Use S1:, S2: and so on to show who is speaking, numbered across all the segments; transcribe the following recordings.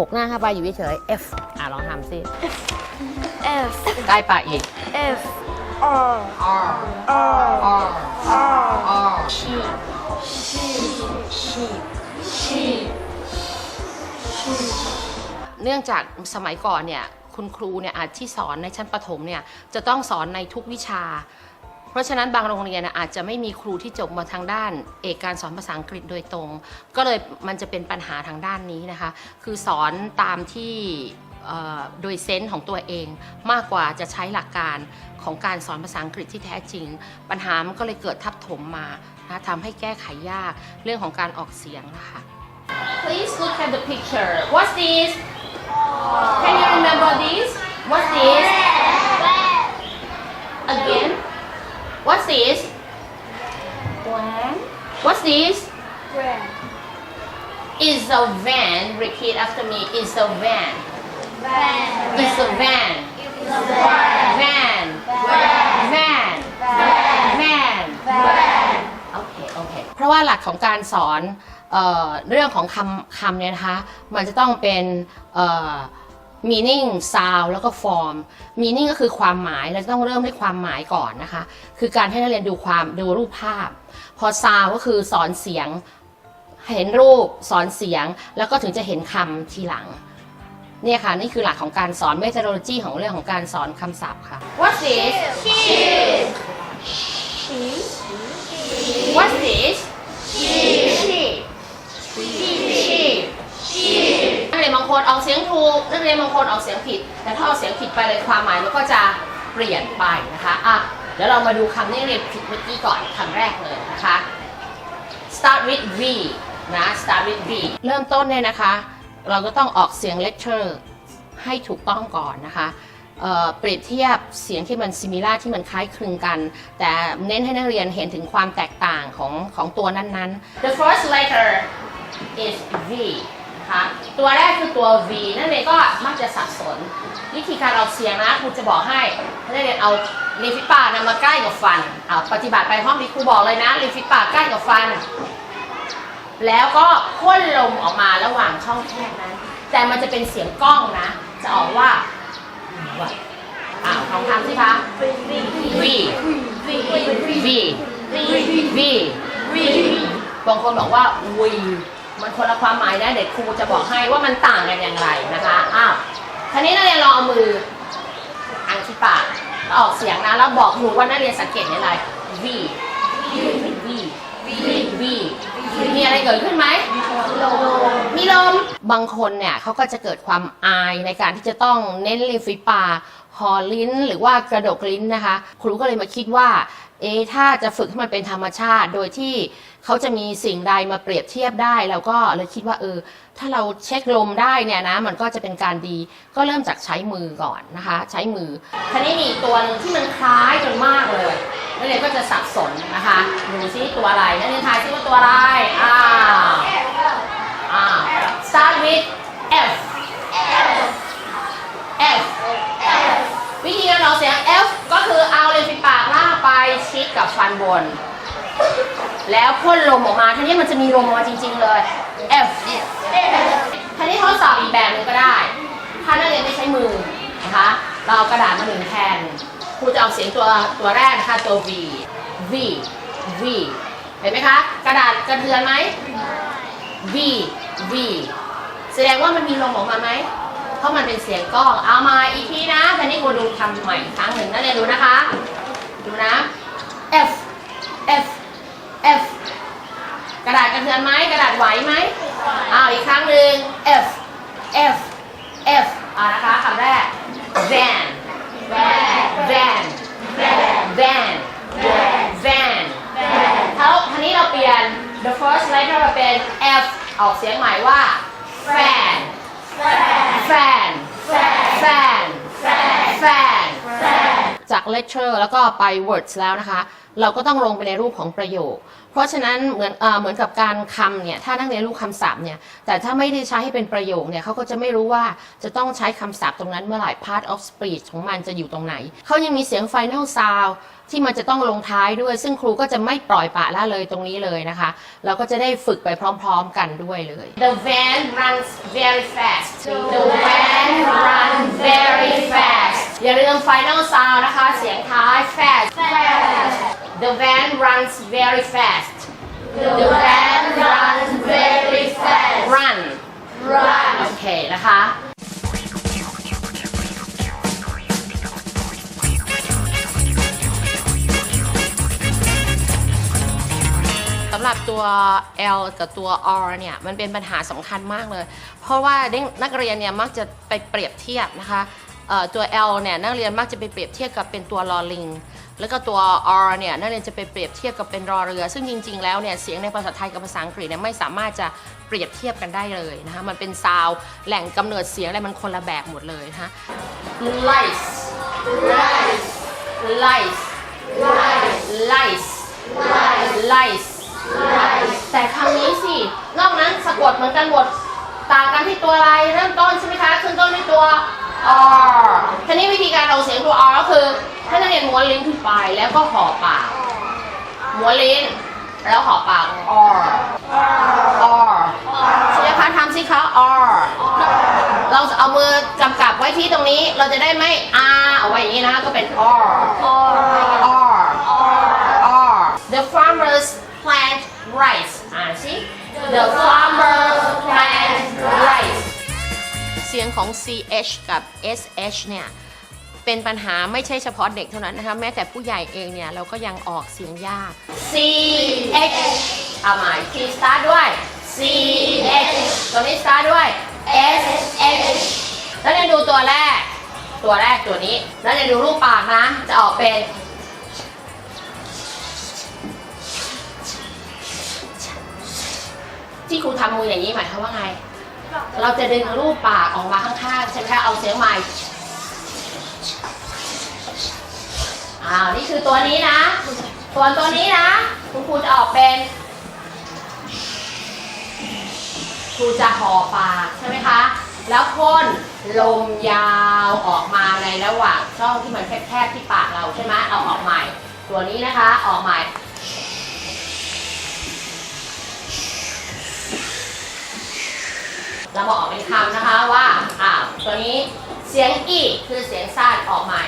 S1: ไปหงกหน้าเข้าไปอยู่เฉยๆ F อะลองทำสิ
S2: F
S1: ใกล้ปากอีก
S2: F R
S1: R
S2: R
S1: R
S2: R
S1: R
S2: sheep sheep sheep
S1: sheep เนื่องจากสมัยก่อนเนี่ย คุณครูเนี่ยอาจที่สอนในชั้นประถมเนี่ย จะต้องสอนในทุกวิชา เพราะฉะนั้นบางโรงเรียนน่ะอาจจะไม่มีครูที่จบมาทางด้าน เอกการสอนภาษาอังกฤษโดยตรง ก็เลยมันจะเป็นปัญหาทางด้านนี้นะคะ คือสอนตามที่เอ่อโดยเซนส์ของตัวเองมากกว่าจะใช้หลักการของการสอนภาษาอังกฤษที่แท้จริง ปัญหามันก็เลยเกิดทับถมมานะทำให้แก้ไขยากเรื่องของการออกเสียงนะคะ Please look at the picture. What's this? Can you remember this? What's this? Again? What's this?
S2: When
S1: What's this?
S2: When
S1: Is a van. Repeat after me. Is a van.
S2: When
S1: Is a van. Van. Van. Van. โอเคโอเคเพราะว่าหลักของการสอนเออเรื่องของคำคำเนี่ยนะคะ มันจะต้องเป็นเอ่อ meaning sound แล้วก็ form meaning ก็คือความหมาย เราจะต้องเริ่มด้วยความหมายก่อนนะคะ คือการให้นักเรียนดูความดูรูปภาพ พอ sound ก็คือสอนเสียง เห็นรูปสอนเสียง แล้วก็ถึงจะเห็นคำทีหลัง เนี่ยค่ะ นี่คือหลักของการสอน methodology ของเรื่องของการสอนคำศัพท์ค่ะ What's this
S2: sheep
S1: What's this sheep sheep sheep นักเรียนบาง คนออกเสียงถูก นักเรียนบางคนออกเสียงผิด แต่ถ้าออกเสียงผิดไปเลยความหมายมันก็จะเปลี่ยนไปนะคะอะเดี๋ยวเรามาดูคำที่เรียนผิดเมื่อกี้ก่อนคำแรกเลยนะคะ start with V นะ start with V เริ่มต้นเนี่ยนะคะ เราก็ต้องออกเสียง lecture ให้ถูกต้องก่อนนะคะเเปรียบเทียบเสียงที่มัน similar ที่มันคล้ายคลึงกัน แต่เน้นให้นักเรียนเห็นถึงความแตกต่างของของตัวนั้นๆ the first letter is V นะคะ ตัวแรกคือตัว V นั่นเองก็มักจะสับสน วิธีการออกเสียงนะครูจะบอกให้นักเรียนเอาริมฝีปากนะมาใกล้กับฟันเอาปฏิบัติไปห้องนี้ครูบอกเลยนะริมฝีปากใกล้กับฟัน แล้วก็พ่นลมออกมาระหว่างช่องแคบนั้น แต่มันจะเป็นเสียงกล้องนะ จะออกว่าว่าอ้าวลองทำสิคะ V V V V V บางคนบอกว่า V มันคนละความหมายนะเดี๋ยวครูจะบอกให้ว่ามันต่างกันอย่างไรนะคะอ้าวทีนี้นักเรียนลองเอามืออังที่ปากออกเสียงนะแล้วบอกครูว่านักเรียนสังเกตเห็นอะไร V V V V มีอะไรเกิดขึ้นไหมมีลม บางคนเนี่ยเขาก็จะเกิดความอายในการที่จะต้องเน้นริมฝีปากหอลิ้นหรือว่ากระดกลิ้นนะคะ ครูก็เลยมาคิดว่า เอะถ้าจะฝึกให้มันเป็นธรรมชาติ โดยที่เขาจะมีสิ่งใดมาเปรียบเทียบได้ แล้วก็เลยคิดว่าเออ ถ้าเราเช็คลมได้เนี่ยนะ มันก็จะเป็นการดี ก็เริ่มจากใช้มือก่อนนะคะ ใช้มือทีนี้มีตัวที่มันคล้ายจนมากเลยนักเรียนก็จะสับสนนะคะ ดูซิตัวอะไรนักเรียนทายซิว่าตัวอะไร อ้าวอ่า start with F F วิธีการออกเสียง F ก็คือเอาเลนฝีปากล่ากไปชิดกับฟันบน แล้วพ่นลมออกมาทีนี้มันจะมีลมออกมาจริง ๆ เลย F ทีนี้ทดสอบอีกแบบหนึงก็ได้ ถ้านักเรียนไม่ใช้มือนะคะ เราเอากระดาษมาหนึ่งแผ่นครูจะเอาเสียงตัวตัวแรกนะคะตัว V V V เห็นไหมคะ กระดาษกระเทือนไหม V V ดงว่ามันมีลมออกมาไหม เพราะมันเป็นเสียงกล้อง เอามาอีกทีนะแต่นี่กูดูทำใหม่ครั้งหนึ่งนักเรียนดูนะคะ ดูนะ F F F กระดาษกระเทือนไหมกระดาษไหวไหมเอาวอีกครั้งหนึ่ง F F F อ่านะคะคำแรก van van van van Van ถ้าทีนี้เราเปลี่ยน the first letter มาเป็น F ออกเสียงใหม่ว่า fan fan fan fan จาก lecture แล้วก็ไป words แล้วนะคะ เราก็ต้องลงไปในรูปของประโยค เพราะฉะนั้นเหมือนเเหมือนกับการคำเนี่ย ถ้านักเรียนรู้คำศัพท์เนี่ย แต่ถ้าไม่ได้ใช้ให้เป็นประโยคเนี่ยเขาก็จะไม่รู้ว่าจะต้องใช้คำศัพท์ตรงนั้นเมื่อไหร่ part of speech ของมันจะอยู่ตรงไหน เขายังมีเสียง final sound ที่มันจะต้องลงท้ายด้วย ซึ่งครูก็จะไม่ปล่อยปละละเลยตรงนี้เลยนะคะ เราก็จะได้ฝึกไปพร้อมๆกันด้วยเลย The van runs very fast The van runs very fast อย่าลืม final sound นะคะ เสียงท้าย fast The van runs very fast The van runs very fast Run Run โอเคนะคะำหรับตัว L กับตัว R เนี่ยมันเป็นปัญหาสำคัญมากเลย เพราะว่าเด็กนักเรียนเนี่ยมักจะไปเปรียบเทียบนะคะตัว L เนี่ยนักเรียนมักจะไปเปรียบเทียบกับเป็นตัวลอลิง แล้วก็ตัว R เนี่ยนักเรียนจะไปเปรียบเทียบกับเป็นรอเรือ ซึ่งจริงๆแล้วเนี่ยเสียงในภาษาไทยกับภาษาอังกฤษเนี่ยไม่สามารถจะเปรียบเทียบกันได้เลยนะคะมันเป็นซาวแหล่งกำเนิดเสียงอะไรมันคนละแบบหมดเลยนะคะ lice lice lice lice lice แต่คำนี้สิ นอกนั้นสะกดเหมือนกันหมดต่างกันที่ตัวอะไรเริ่มต้นใช่ไหมคะขึ้นต้นด้วยตัว r ทีนี้วิธีการออกเสียงตัว r ก็คือให้นักเรียนม้วนลิ้นขึ้นไปแล้วก็ห่อปากม้วนลิ้น แล้วห่อปาก r r ใช่ไหมคะทำสิคะ r เราจะเอามือกำกับไว้ที่ตรงนี้เราจะได้ไม่ r เอาไว้อย่างนี้นะก็เป็น r ยงของ ch กับ sh เนี่ยเป็นปัญหาไม่ใช่เฉพาะเด็กเท่านั้นนะคะแม้แต่ผู้ใหญ่เองเนี่ยเราก็ยังออกเสียงยาก c h เอาใหม่ start ด้วย c h ตัวนี้ start ด้วย s h แล้วเรียนดูตัวแรก ตัวแรกตัวนี้ แล้วเรียนดูรูปปากนะ จะออกเป็นที่ครูทำมืออย่างนี้หมายความว่าไง เราจะดึงรูปปากออกมาข้างๆ ใช่ไหมคะเอาเสียงใหม่อ้าวนี่คือตัวนี้นะส่วนตัวนี้นะคุณครูจะออกเป็นครูจะห่อปากใช่ไหมคะ แล้วพ่นลมยาวออกมาในระหว่างช่องที่มันแคบๆที่ปากเราใช่ไหมเอาออกใหม่ ตัวนี้นะคะออกใหม่ เรามาออกเป็นคำนะคะว่าอ่าตัวนี้เสียงอีคือเสียงสั้นออกใหม่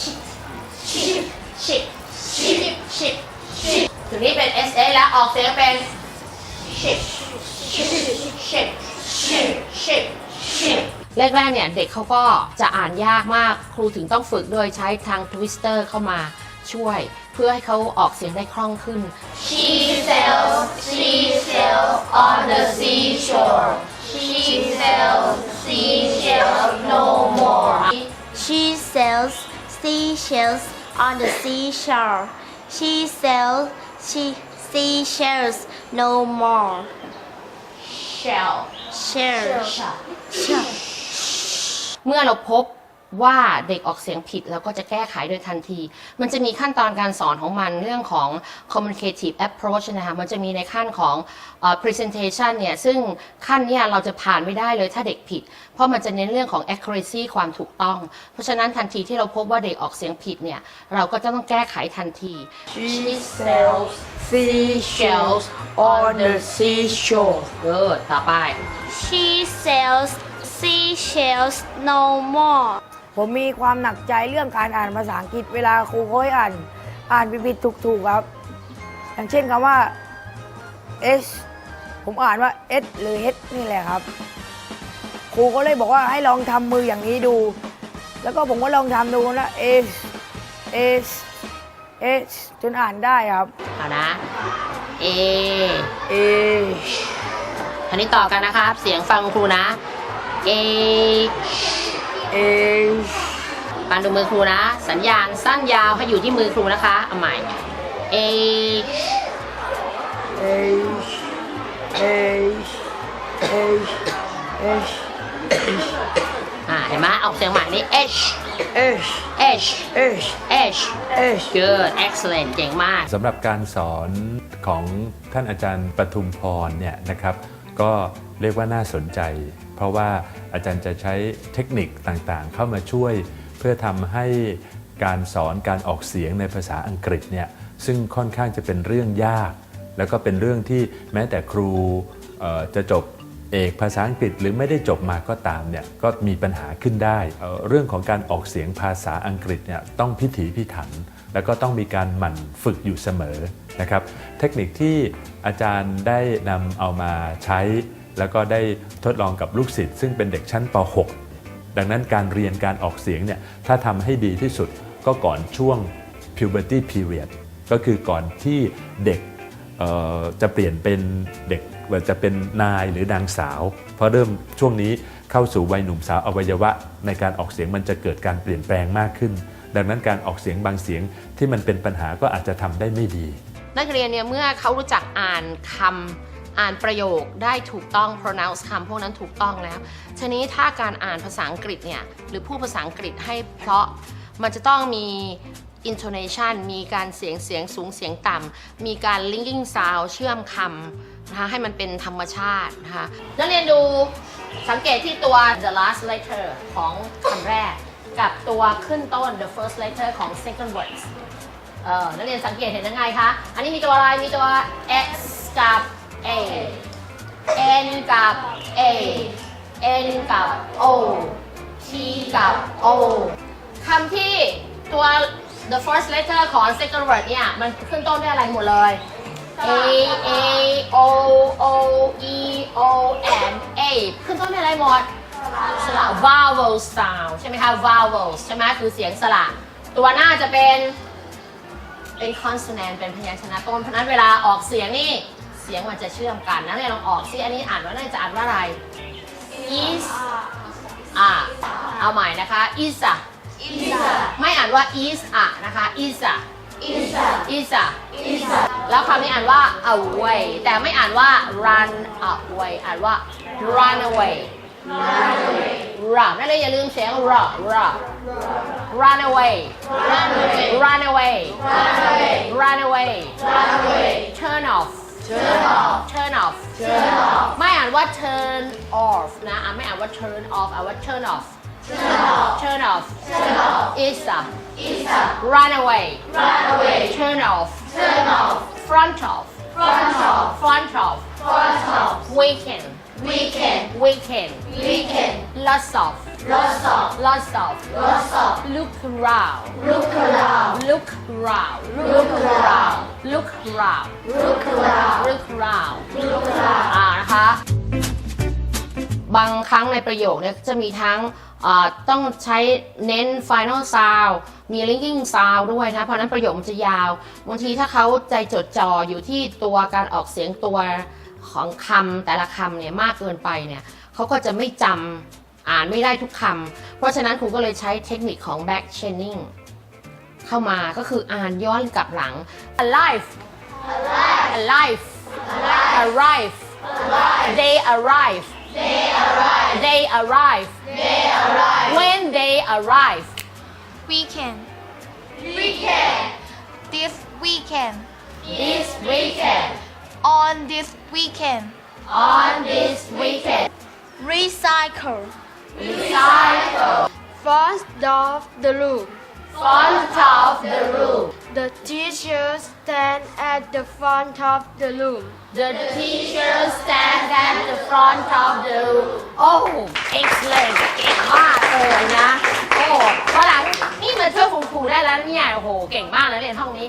S1: ชิชิชิชิชิชิถึงนี้เป็น S A แล้วออกเสียงเป็นชิชิชิชิชิชิแรกๆเนี่ยเด็กเขาก็จะอ่านยากมากครูถึงต้องฝึกโดยใช้ทางทวิสเตอร์เข้ามาช่วย เพื่อให้เขาออกเสียงได้คล่องขึ้น She sells she sells on the seashore She sells seashells no more
S2: She sells seashells on the seashore. She sells she seashells no more.
S1: shell
S2: Shell. Shell.
S1: เมื่อเราพบ ว่าเด็กออกเสียงผิดเราก็จะแก้ไขโดยทันที มันจะมีขั้นตอนการสอนของมันเรื่องของ communicative approach นะคะ มันจะมีในขั้นของเอ่อ presentation เนี่ย ซึ่งขั้นเนี่ยเราจะผ่านไม่ได้เลยถ้าเด็กผิด เพราะมันจะเน้นเรื่องของ accuracy ความถูกต้อง เพราะฉะนั้นทันทีที่เราพบว่าเด็กออกเสียงผิดเนี่ย เราก็จะต้องแก้ไขทันที
S3: She sells seashells on the seashore.
S1: good ต่อไป
S2: She sells seashells no more.
S3: ผมมีความหนักใจเรื่องการอ่านภาษาอังกฤษเวลาครูเขาให้อ่าน อ่านผิดๆถูกๆครับ อย่างเช่นคำว่า s ผมอ่านว่า s หรือ h นี่แหละครับ ครูก็เลยบอกว่าให้ลองทำมืออย่างนี้ดู แล้วก็ผมก็ลองทำดูนะ s s s จนอ่านได้ครับ
S1: เอานะ A
S3: a
S1: อันนี้ต่อกันนะครับ เสียงฟังครูนะ A
S3: a
S1: ฟังดูมือครูนะ สัญญาณสั้นยาวให้อยู่ที่มือครูนะคะ เอาใหม่ A
S3: H H H H
S1: อ่าเห็นไหมออกเสียงใหม่นี่ H
S3: H
S1: H
S3: H
S1: H
S3: H
S1: good excellent เก่งมาก
S4: สำหรับการสอนของท่านอาจารย์ปทุมพรเนี่ยนะครับ ก็ เรียกว่าน่าสนใจ เพราะว่าอาจารย์จะใช้เทคนิคต่างๆ เข้ามาช่วยเพื่อทำให้การสอนการออกเสียงในภาษาอังกฤษเนี่ยซึ่งค่อนข้างจะเป็นเรื่องยาก แล้วก็เป็นเรื่องที่แม้แต่ครูจะจบเอกภาษาอังกฤษหรือไม่ได้จบมาก็ตามเนี่ยก็มีปัญหาขึ้นได้เเรื่องของการออกเสียงภาษาอังกฤษเนี่ยต้องพิถีพิถัน แล้วก็ต้องมีการหมั่นฝึกอยู่เสมอนะครับ เทคนิคที่อาจารย์ได้นำเอามาใช้ แล้วก็ได้ทดลองกับลูกศิษย์ซึ่งเป็นเด็กชั้นป .6 ดังนั้นการเรียนการออกเสียงเนี่ยถ้าทำให้ดีที่สุดก็ก่อนช่วง puberty period ก็คือก่อนที่เด็กจะเปลี่ยนเป็นเด็กว่าจะเป็นนายหรือนางสาว เพราะเริ่มช่วงนี้เข้าสู่วัยหนุ่มสาวอวัยวะ ในการออกเสียงมันจะเกิดการเปลี่ยนแปลงมากขึ้น ดังนั้นการออกเสียงบางเสียงที่มันเป็นปัญหาก็อาจจะทำได้ไม่ดี
S1: นักเรียนเนี่ยเมื่อเขารู้จักอ่านคำ อ่านประโยคได้ถูกต้อง pronounce คำพวกนั้นถูกต้องแล้ว ทีนี้ถ้าการอ่านภาษาอังกฤษเนี่ย หรือพูดภาษาอังกฤษให้เพราะ มันจะต้องมี intonation มีการเสียงเสียงสูงเสียงต่ำ มีการ linking sound เชื่อมคำนะคะให้มันเป็นธรรมชาตินะคะนักเรียนดูสังเกตที่ตัว the last letter ของคำแรก กับตัวขึ้นต้น the first letter ของ second words เออนักเรียนสังเกตเห็นยังไงคะ อันนี้มีตัวอะไร มีตัว x กับ a n กับ a n กับ o t กับ o คำที่ตัว the first letter ของ second word เนี่ย มันขึ้นต้นด้วยอะไรหมดเลย a a o o e o and a ขึ้นต้นด้วยอะไรหมด สระ vowel sound ใช่ไหมคะ vowels ใช่ไหมคือเสียงสระ ตัวหน้าจะเป็น เป็น consonant เป็นพยัญชนะต้น เพราะนั้นเวลาออกเสียงนี่ สียงมันจะเชื่อมกันนะเนี่ยลองออกซิอันนี้อ่านว่าน่าจะอ่านว่าอะไร is อะเอาใหม่นะคะ is อะไม่อ่านว่า is อะนะคะ is อะ is อะ is อะแล้วคำนี้อ่านว่า away แต่ไม่อ่านว่า run away อ่านว่า run away run away run นั่นเลยอย่าลืมเสียง run run run away run away run away run away turn off turn off turn off ไม่อ่านว่า turn off นะอ่านไม่อ่านว่า turn off อ่านว่า turn off turn off is a run away turn off front off front off weekend weekend lots of Lots of look around look around look around look around look around look around look around อ่านะคะ บางครั้งในประโยคเนี่ยจะมีทั้งอ่าต้องใช้เน้น final sound มี linking sound ด้วยนะ เพราะฉะนั้นประโยคมันจะยาว บางทีถ้าเขาใจจดจ่ออยู่ที่ตัวการออกเสียงตัวของคำแต่ละคำเนี่ยมากเกินไปเนี่ยเขาก็จะไม่จำ อ่านไม่ได้ทุกคำเพราะฉะนั้นครูก็เลยใช้เทคนิคของ back chaining เข้ามาก็คืออ่านย้อนกลับหลัง alive alive arrive they arrive they arrive when they arrive
S2: Weekend. This weekend.
S1: this weekend
S2: On this weekend.
S1: on this weekend
S2: Recycle.
S1: Recycle
S2: First of the room.
S1: front of the room
S2: The teacher stand at the front of the room.
S1: the teacher stand at the front of the room โอ้โห excellent เก่งมากเลยนะ โอ้วันหลังนี่มาช่วยคุณครูได้แล้วเนี่ย โอ้โห เก่งมากเลยเรียนห้องนี้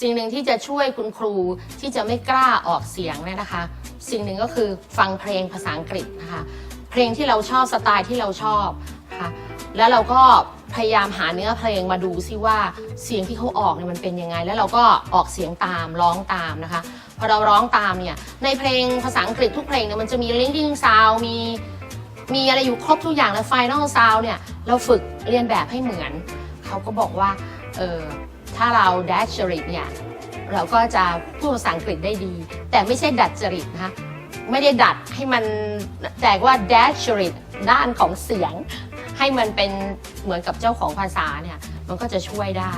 S1: สิ่งหนึ่งที่จะช่วยคุณครูที่จะไม่กล้าออกเสียงเนี่ยนะคะ สิ่งหนึ่งก็คือฟังเพลงภาษาอังกฤษนะคะ เพลงที่เราชอบสไตล์ที่เราชอบนะคะแล้วเราก็พยายามหาเนื้อเพลงมาดูซิว่าเสียงที่เขาออกเนี่ยมันเป็นยังไง แล้วเราก็ออกเสียงตามร้องตามนะคะพอเราร้องตามเนี่ยในเพลงภาษาอังกฤษทุกเพลงเนี่ยมันจะมี linking sound มีมีอะไรอยู่ครบทุกอย่างแล้ว final sound เนี่ยเราฝึกเรียนแบบให้เหมือน เขาก็บอกว่าเออถ้าเรา dash จริตเนี่ยเราก็จะพูดภาษาอังกฤษได้ดี แต่ไม่ใช่ดัดจริตนะคะ ไม่ได้ดัดให้มันแต่ว่า dash จริตด้านของเสียง ให้มันเป็นเหมือนกับเจ้าของภาษาเนี่ย มันก็จะช่วยได้